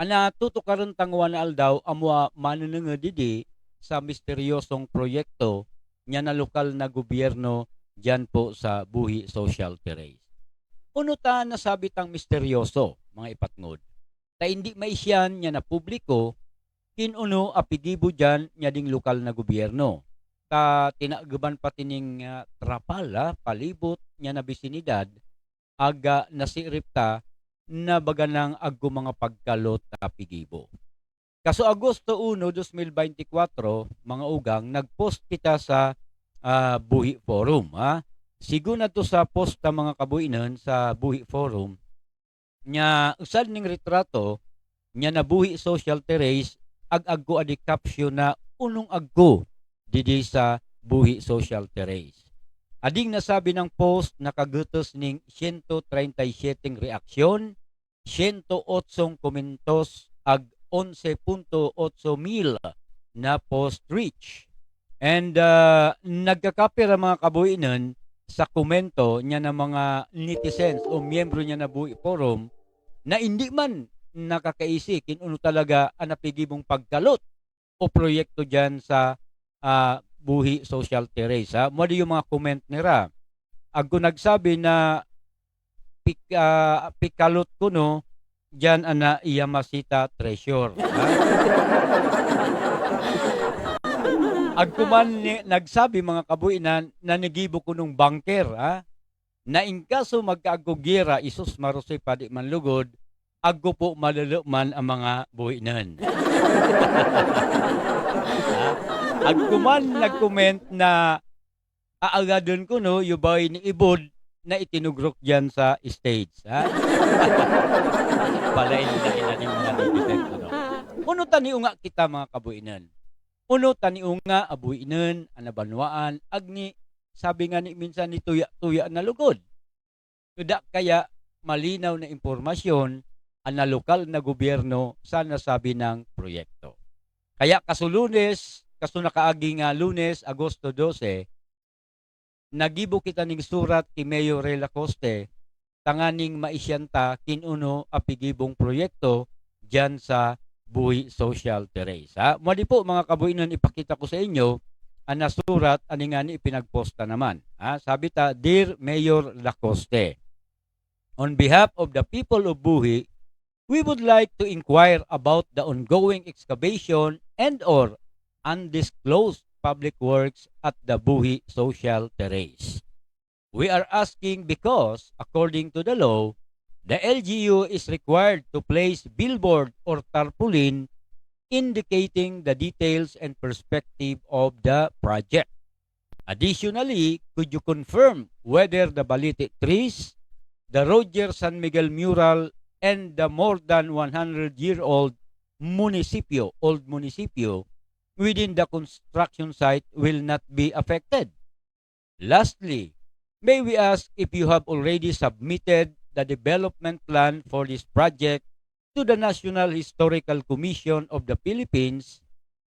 Ana tutukaran tangwan aldaw amwa manununga didi sa misteryosong proyekto nya na lokal na gobyerno diyan po sa Buhi Social Terrace. Uno ta nasabi tang misteryoso mga ipatngod. Ta hindi maisyan nya na publiko kinuno apigibo diyan nya ding lokal na gobyerno. Ta tinagaban pa tining uh, trapal ah, palibot nya na bisinidad aga nasirip ta na baga ng aggo mga pagkalot na pigibo. Kaso Agosto 1, 2024, mga ugang, nagpost kita sa uh, Buhi Forum. Ha? Sigo na to sa post ta mga kabuinan sa Buhi Forum, nya usad ning retrato, nya na Buhi Social Terrace, ag-aggo adi caption na unong aggo didi sa Buhi Social Terrace. Ading nasabi ng post nakagutos ning 137 reaksyon, 108 komentos ag 11.8 mil na post reach. And uh, nagkakapira mga kabuinan sa komento niya ng mga netizens o miyembro niya na Buhi Forum na hindi man nakakaisi kinuno talaga ang napigibong pagkalot o proyekto dyan sa uh, Buhi Social Terrace. Ha? Mo yung mga comment nira. Agko nagsabi na pik, uh, pikalot ko no, dyan ana Yamasita Treasure. Ha? Agkuman ni, nagsabi mga kabuinan na nagibo ko nung banker, ha? Na in kaso magkaagogira isus marusay padi man lugod, aggo po malalo man ang mga buhinan. ha? Agkuman nag-comment na aagadon ko no, yubay ni Ibod na itinugrok dyan sa stage. Ha? Palain na ina ni mga netizen. Ano? Uno tani nga kita mga kabuinan. Uno tani nga abuinan, anabanwaan, agni, sabi nga ni minsan ni tuya-tuya na lugod. Kuda kaya malinaw na impormasyon ang na lokal na gobyerno sa nasabi ng proyekto. Kaya kasulunes, kaso nakaagi nga lunes, Agosto 12, nagibo kita ning surat ki Mayor Rela Coste tanganing maisyanta kinuno apigibong proyekto diyan sa Buhi Social Terrace. Ha? Mali po mga kabuinan ipakita ko sa inyo ang nasurat ani ni ipinagposta naman. Ha? Sabi ta, Dear Mayor Lacoste, On behalf of the people of Buhi, we would like to inquire about the ongoing excavation and or undisclosed public works at the Buhi Social Terrace. We are asking because, according to the law, the LGU is required to place billboard or tarpaulin indicating the details and perspective of the project. Additionally, could you confirm whether the Balite trees, the Roger San Miguel mural, and the more than 100-year-old municipio, old municipio, within the construction site will not be affected? Lastly, may we ask if you have already submitted the development plan for this project to the National Historical Commission of the Philippines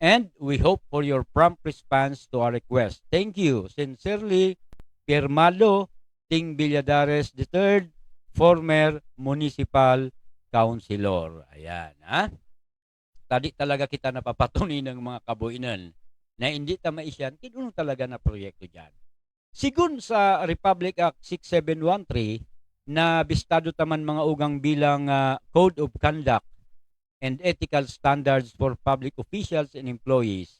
and we hope for your prompt response to our request. Thank you. Sincerely, Piermalo Ting Villadares III, former municipal councilor. Ayan, ha? Tadi talaga kita napapatuloy ng mga kabuinan na hindi ta maisyan, kinuno talaga na proyekto dyan. Sigun sa Republic Act 6713, na bistado taman mga ugang bilang uh, Code of Conduct and Ethical Standards for Public Officials and Employees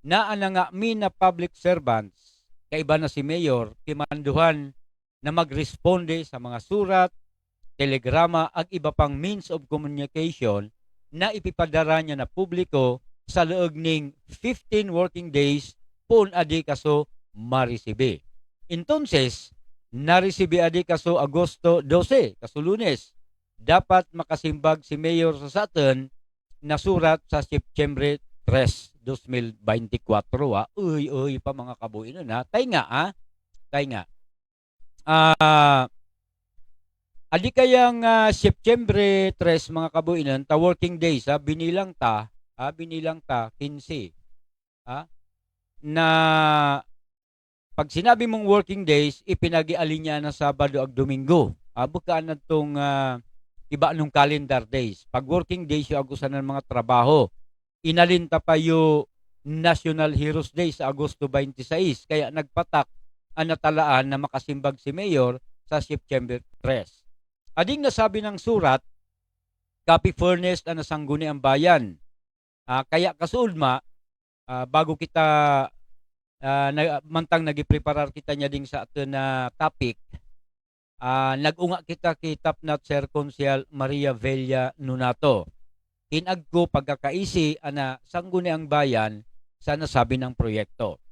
na nga mi na public servants kaiba na si Mayor kimanduhan na magresponde sa mga surat, telegrama ag iba pang means of communication na ipipadara niya na publiko sa leeg ning 15 working days pun adi kaso marisibe. Entonces, narisibi adi kaso Agosto 12, kaso lunes. Dapat makasimbag si Mayor sa Saturn na surat sa September 3, 2024. Ha? Uy, uy pa mga kabuinan ha. Tay nga ha. Tay nga. Ah, uh, adi kayang uh, September 3 mga kabuinan, ta working days ha, binilang ta, ha, binilang ta 15. Ha? Na pag sinabi mong working days, ipinag-ialin niya na Sabado ag Domingo. Abo ka na itong uh, iba nung calendar days. Pag working days, yung agusan ng mga trabaho. Inalinta pa yung National Heroes Day sa Agosto 26. Kaya nagpatak ang natalaan na makasimbag si Mayor sa September 3. Ading nasabi ng surat, copy furnace na nasangguni ang bayan. Ah, kaya kasulma, ah, bago kita ah, na, mantang nagipreparar kita niya ding sa ato na topic, ah, nagunga kita kay Tapnat Sir Consial Maria Vella Nunato. Tinag ko pagkakaisi ana sangguni ang bayan sa nasabi ng proyekto.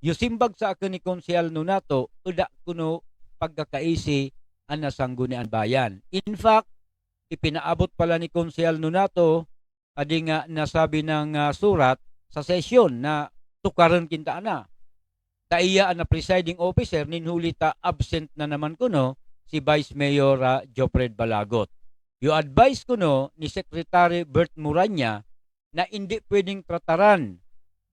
Yusimbag sa akin ni Consial Nunato, uda kuno pagkakaisi ang nasangguni ang bayan. In fact, ipinaabot pala ni Consial Nunato adi nga nasabi ng ah, surat sa sesyon na tukaran kinta na. Taiya na presiding officer ninhuli ta absent na naman kuno si Vice Mayor uh, Jopred Balagot. Yung advice kuno ni Secretary Bert Muranya na hindi pwedeng trataran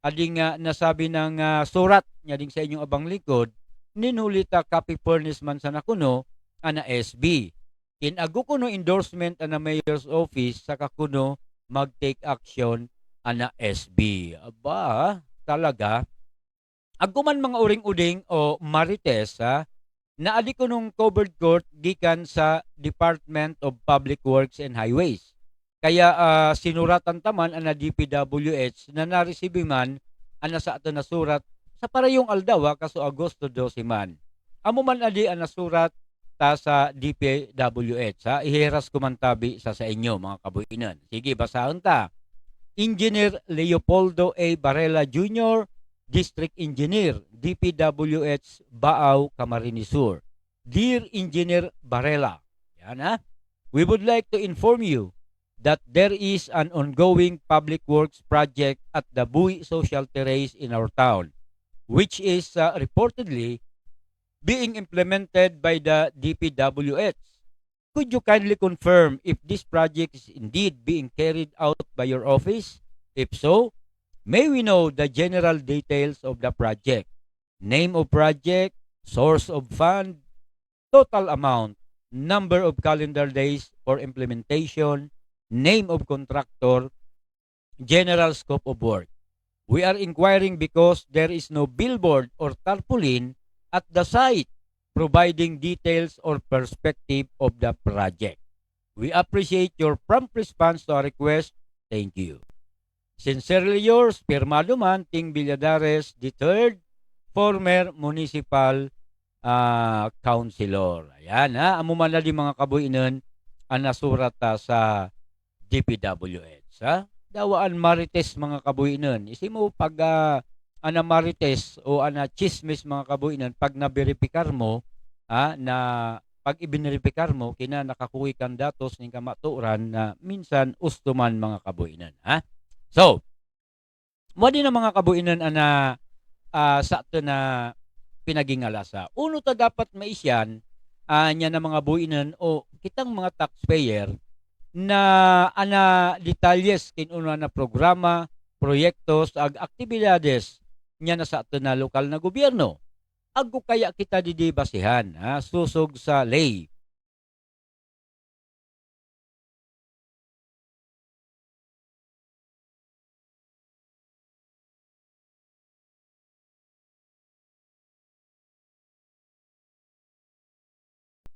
adi nga nasabi ng ah, surat niya ding sa inyong abang likod ninhuli ta copy furnace man sana kuno ana SB. Kinago kuno endorsement ana mayor's office sa kakuno mag-take action ana SB. Aba, talaga. Aguman mga uring-uding o marites ha, naadi ko nung covered court gikan sa Department of Public Works and Highways. Kaya ah, sinuratan taman ana DPWH na naresibi man ana sa ato na surat sa parayong aldawa kaso Agosto 12 man. Amo man adi ana surat ta sa DPWH ha. Ihiras ko man tabi sa sa inyo mga kabuinan. Sige, basahon ta. Engineer Leopoldo A. Barela Jr., District Engineer, DPWH Baaw, Camarines Sur. Dear Engineer Barela, yan ha, we would like to inform you that there is an ongoing public works project at the Bui Social Terrace in our town, which is uh, reportedly being implemented by the DPWH. Could you kindly confirm if this project is indeed being carried out by your office? If so, may we know the general details of the project? Name of project, source of fund, total amount, number of calendar days for implementation, name of contractor, general scope of work. We are inquiring because there is no billboard or tarpaulin at the site providing details or perspective of the project. We appreciate your prompt response to our request. Thank you. Sincerely yours, Pirmado Man, Ting Villadares, III, former municipal ah, councilor. Ayan ha, amo man na di mga kabuinan ang nasurat ta sa DPWH. Ha? Dawaan marites mga kabuinan. Isi mo pag ah, ana marites o ana chismis mga kabuinan pag naberipikar mo ah, na pag ibiniripikar mo kina nakakuwi kang datos ning kamaturan na minsan ustuman mga kabuinan ha? So mo din mga kabuinan ana ah, sa ato na pinagingalasa. Uno ta dapat maisyan ah, nya na mga buinan o kitang mga taxpayer na ana detalyes kinuno na programa proyektos ag aktibidades nya na sa ato na lokal na gobyerno. Aggo kaya kita didi basihan, ha? susog sa lay.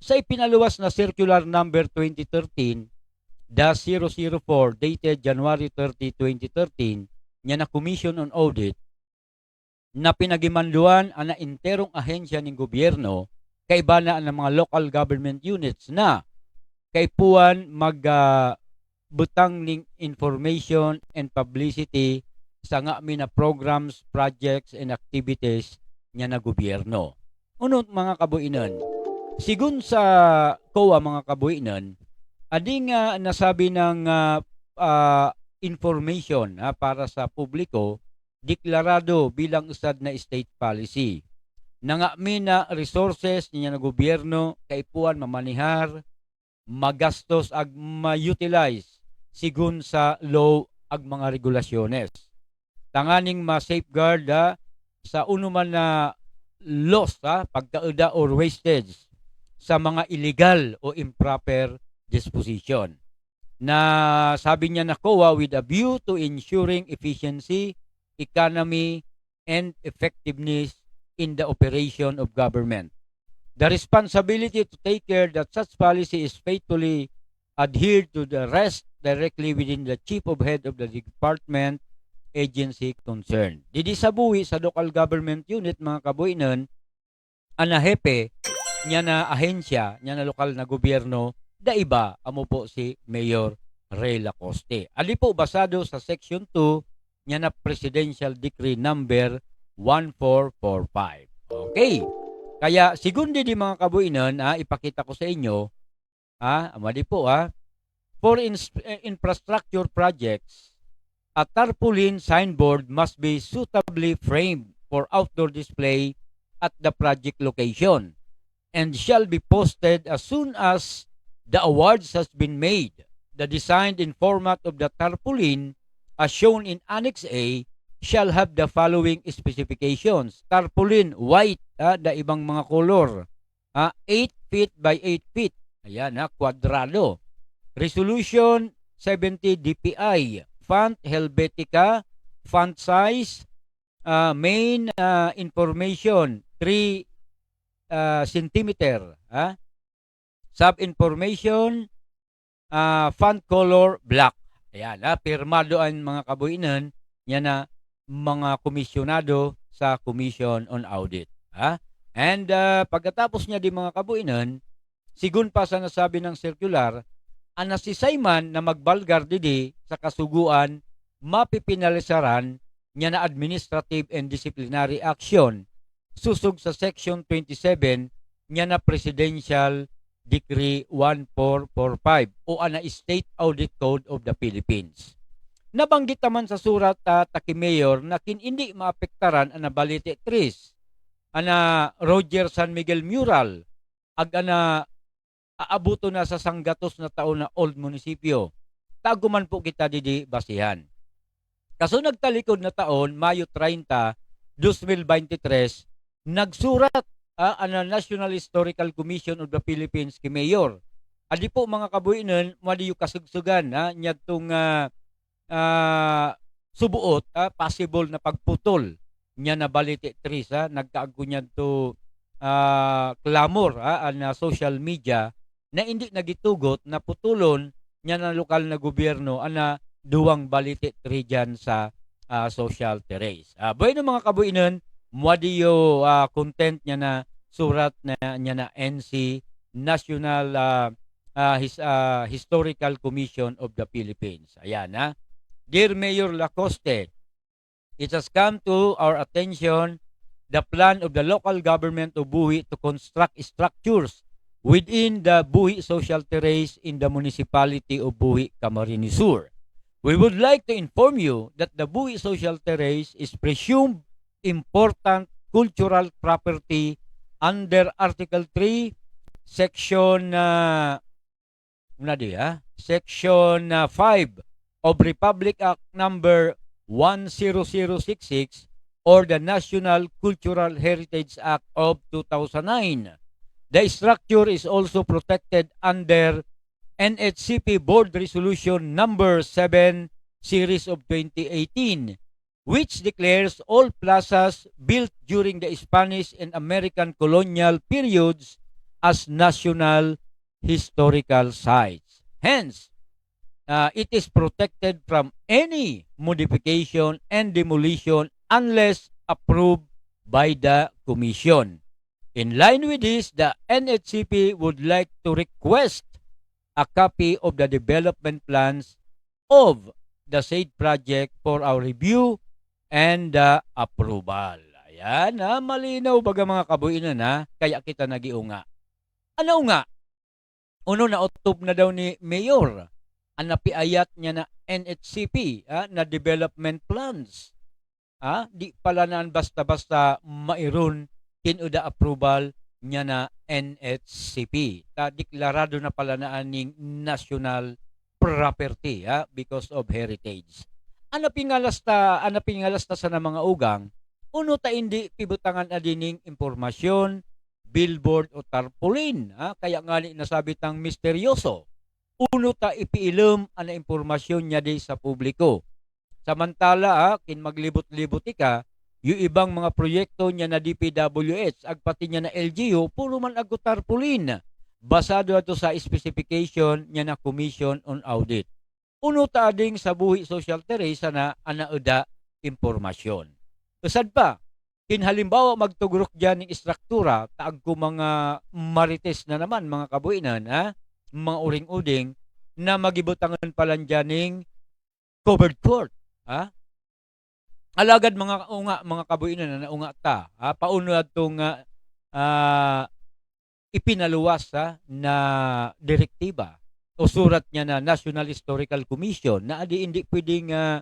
Sa ipinaluwas na Circular Number 2013 004 dated January 30, 2013 nya na Commission on Audit na pinagimanluan ana interong ahensya ng gobyerno kay bana ang mga local government units na kay puan mag ah, butang ning information and publicity sa nga mi na programs, projects and activities nya na gobyerno. Unod mga kabuinan, sigun sa COA mga kabuinan, adi nga nasabi ng ah, ah, information ha, para sa publiko deklarado bilang usad na state policy. Nangami na resources niya na gobyerno kaipuan mamanihar, magastos ag ma-utilize sigun sa law ag mga regulasyones. Tanganing ma-safeguard ha, sa unuman na loss ha, pagkaeda or wastage sa mga illegal o improper disposition na sabi niya na COA with a view to ensuring efficiency, economy, and effectiveness in the operation of government. The responsibility to take care that such policy is faithfully adhered to the rest directly within the chief of head of the department agency concerned. Didi sa buwi sa local government unit mga kabuinan, ana hepe niya na ahensya, niya na lokal na gobyerno, da iba amo po si Mayor Ray Lacoste. Ali po basado sa section 2 niya na presidential decree number 1445. Okay. Kaya segundi di mga kabuinan, ah, ipakita ko sa inyo, ah, amadi po ah, for ins- eh, infrastructure projects, a tarpaulin signboard must be suitably framed for outdoor display at the project location and shall be posted as soon as the awards has been made. The design and format of the tarpaulin as shown in Annex A shall have the following specifications. Tarpaulin, white, ah, da ibang mga color. Ah, 8 feet by 8 feet. Ayan, ha, kwadrado. Resolution 70 dpi. Font Helvetica. Font size. ah, main ah, information 3 ah, centimeter. Ha? Sub-information. ah, font color black. Ayan, ha, pirmado ang mga kabuinan yan na mga komisyonado sa Commission on Audit. Ha? And ah, pagkatapos niya di mga kabuinan, sigun pa sa nasabi ng circular, ang nasisay man na magbalgar didi sa kasuguan, mapipinalisaran niya na administrative and disciplinary action susog sa Section 27 niya na Presidential Decree 1445 o ana State Audit Code of the Philippines. Nabanggit naman sa surat uh, taki Mayor na kin hindi maapektaran ang nabalite tris ana Roger San Miguel Mural ag ana aabuto na sa sanggatos na taon na old munisipyo. Taguman po kita didi basihan. Kaso nagtalikod na taon, Mayo 30, 2023, nagsurat ah, ang National Historical Commission of the Philippines kay Mayor. Adi po mga kabuinan, mali yung kasugsugan ha, niya itong ah, ah, subuot, ah, possible na pagputol niya na balite tris, ha, nagkaago niya to ah, clamor ha, na social media na hindi nagitugot na putulon niya na lokal na gobyerno ana duwang balite tri dyan sa ah, social terrace. Uh, bueno mga kabuinan, mwadiyo ah, content niya na surat na niya na NC National ah, ah, His, ah, Historical Commission of the Philippines. Ayan ha. Dear Mayor Lacoste, it has come to our attention the plan of the local government of Buhi to construct structures within the Buhi social terrace in the municipality of Buhi, Camarines Sur. We would like to inform you that the Buhi social terrace is presumed important cultural property under Article 3, Section uh, na di, ah? Section uh, 5 of Republic Act number 10066 or the National Cultural Heritage Act of 2009. The structure is also protected under NHCP Board Resolution number 7 series of 2018 which declares all plazas built during the Spanish and American colonial periods as national historical sites. Hence, uh, it is protected from any modification and demolition unless approved by the Commission. In line with this, the NHCP would like to request a copy of the development plans of the said project for our review and uh, approval. Ayan, ha? malinaw baga mga kabuinan ha, kaya kita nagiunga. Ano nga? Uno na utop na daw ni Mayor ang napiayat niya na NHCP ha, na development plans. Ha? Di pala naan basta-basta mairon tinuda approval niya na NHCP. Ta deklarado na pala na aning national property ha, because of heritage. Ano pingalas ta, ano pingalas ta sa mga ugang, uno ta hindi pibutangan na dining impormasyon, billboard o tarpaulin. Ha? Kaya nga ni nasabi tang misteryoso. uno ta ipiilom ana impormasyon niya di sa publiko. Samantala, ah, kin maglibot-libot ka, yung ibang mga proyekto niya na DPWH, ag pati niya na LGU, puro man ag tarpaulin. Basado ato sa specification niya na Commission on Audit. Uno ta ding sa buhi social teresa na anaeda impormasyon. Usad pa, kin halimbawa magtugrok diyan ng istruktura, taag ko mga marites na naman, mga kabuinan, ha? mga uring-uding, na magibutangan pala dyan ng covered court. Ha? Alagad mga unga, mga kabuinan na naunga ta. Ha? Pauno atong uh, uh, ipinaluwas ha, na direktiba o surat niya na National Historical Commission na adi hindi pwedeng uh,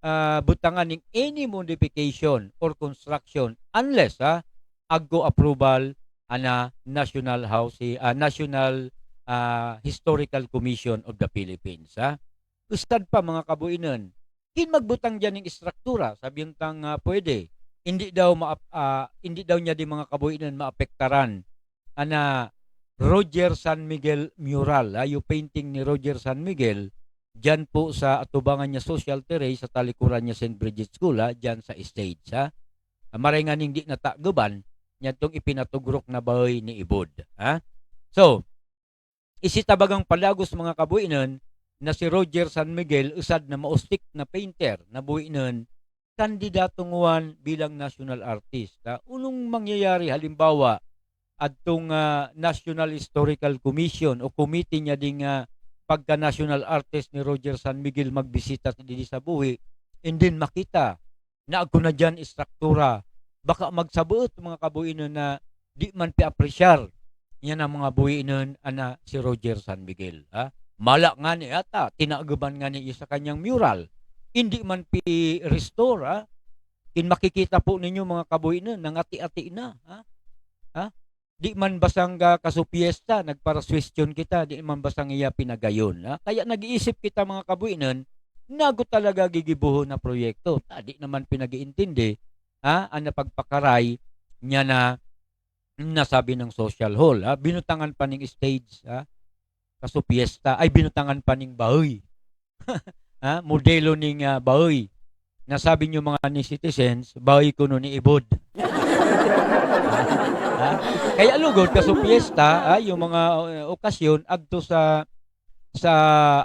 uh, butangan ng any modification or construction unless ha, aggo approval ana National House uh, National uh, Historical Commission of the Philippines ha. Ustad pa mga kabuinan, kin magbutang diyan ng istruktura, sabi yung tang uh, pwede. Hindi daw ma uh, hindi daw niya di mga kabuinan maapektaran ana Roger San Miguel mural, ha, yung painting ni Roger San Miguel diyan po sa atubangan niya social terrace sa talikuran niya St. Bridget School ha, diyan sa stage ha. Maringan hindi nataguban niya tong ipinatugrok na bahay ni Ibod ha. So, isitabagang palagos mga kabuinan na si Roger San Miguel usad na maustik na painter na buinan kandidatong bilang national artist. Ha? Unong mangyayari halimbawa adtong uh, National Historical Commission o committee niya ding uh, pagka national artist ni Roger San Miguel magbisita dili sa buhi and then makita na ako na dyan istruktura. Baka magsabuot mga kabuinan na di man pi-appreciar yan ang mga buhinan ana si Roger San Miguel ha? Mala nga ni ata tinagaban nga ni sa kanyang mural. Hindi man pi-restore ha? In makikita po ninyo mga kabuinan nangati-ati na ha? Ha di man basang uh, kasupiesta nagparaswestyon kita di man basang iya pinagayon ha? kaya nag-iisip kita mga kabuinan nago talaga gigibuho na proyekto tadi naman pinag-iintindi ha ang napagpakaray niya na nasabi ng social hall ha? binutangan pa ning stage ha kasupiesta ay binutangan pa ning bahoy ha modelo ning uh, bahoy nasabi niyo mga ni citizens bahoy kuno ni ibod? Kaya lugod kaso piyesta, ah, yung mga uh, okasyon adto sa sa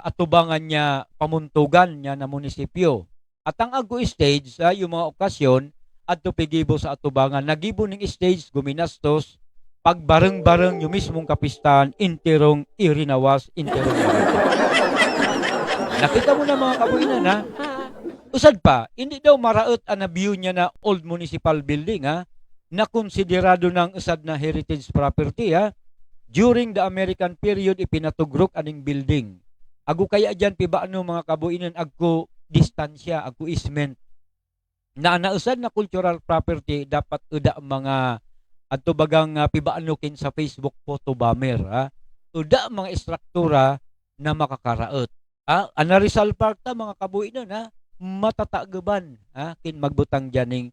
atubangan niya pamuntugan niya na munisipyo. At ang ago stage, ah, yung mga okasyon adto pigibo sa atubangan, nagibo ning stage guminastos pagbareng-bareng yung mismong kapistahan interong irinawas interong Nakita mo na mga kabuinan ha? Usad pa, hindi daw maraot ang view niya na old municipal building ha? Na konsiderado ng usad na heritage property ha. During the American period ipinatugrok aning building. Ago kaya diyan pibaano mga kabuinan agko distansya, agko isment. Na nausad na cultural property dapat uda mga adto bagang uh, pibaano kin sa Facebook photo bomber ha. Uda mga istruktura na makakaraot. Ha? Ana Rizal Park ta mga kabuinan ha matatagaban ha kin magbutang diyaning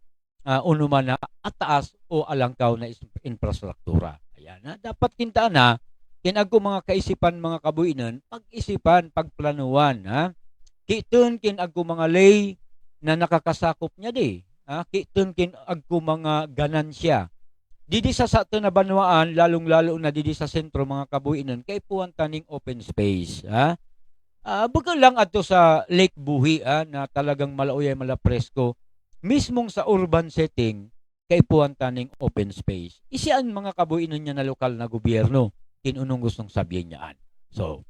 uh, unuman na ataas o alangkaw na infrastruktura. Ayan na. Dapat kinta na, kinago mga kaisipan mga kabuinan, pag-isipan, pagplanuan. Ha? Kitun kinago mga lay na nakakasakop niya di. Ha? Kitun kinago mga ganansya. Didi sa sa na banwaan, lalong-lalo na didi sa sentro mga kabuinan, kay puwan taning open space. Ha? Uh, baga lang ato sa Lake Buhi ha, na talagang malauyay malapresko mismong sa urban setting, kaipuan taning open space. Isian mga kabuinan niya na lokal na gobyerno. Kinunong gustong sabihin niyaan. So,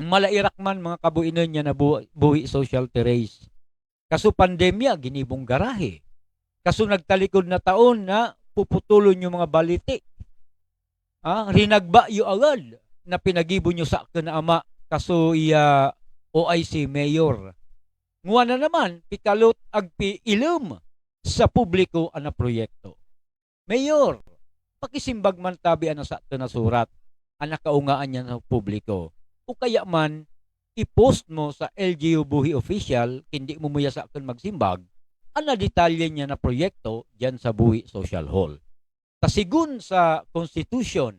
malairak man mga kabuinan niya na bu- buhi social terrace. Kaso pandemya, ginibong garahe. Kaso nagtalikod na taon na puputulon yung mga baliti. Ah, rinagba yung agad na pinagibo nyo sa ama kaso iya OIC mayor Nguha na naman, pikalot agpi ilum sa publiko ana proyekto. Mayor, pakisimbag man tabi ana sa na surat, ana kaungaan niya sa publiko. O kaya man, i-post mo sa LGU Buhi Official, hindi mo muya sa akin magsimbag, ana detalye niya na proyekto diyan sa Buhi Social Hall. Tasigun sa Constitution,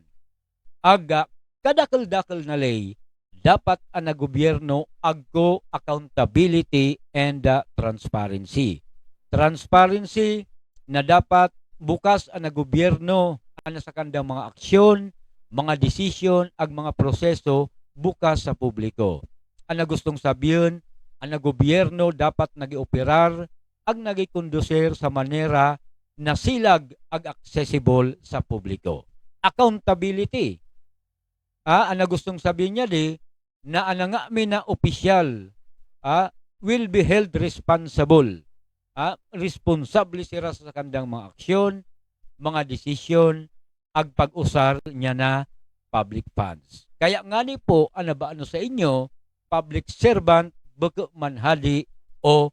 aga kadakal-dakal na lay, dapat ang gobyerno aggo accountability and uh, transparency. Transparency na dapat bukas ang gobyerno ano sa kandang mga aksyon, mga desisyon, ag mga proseso bukas sa publiko. Ang gustong sabihin, ang gobyerno dapat nagioperar ag nagikondusir sa manera na silag ag accessible sa publiko. Accountability. Ah, ang gustong sabihin niya di na ang nga mi na opisyal ah, will be held responsible. Ah, responsable sila sa kandang mga aksyon, mga desisyon, ag pag-usar niya na public funds. Kaya nga ni po, ano ba ano sa inyo, public servant, bako manhadi o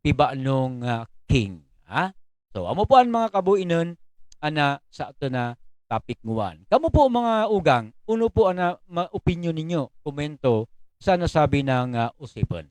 piba nung ah, king. Ha? So, amo po ang mga kabuinon ana sa ato na topic nguwan. Kamu po mga ugang, uno po ana ma opinion ninyo, komento sa nasabi ng uh, usipan.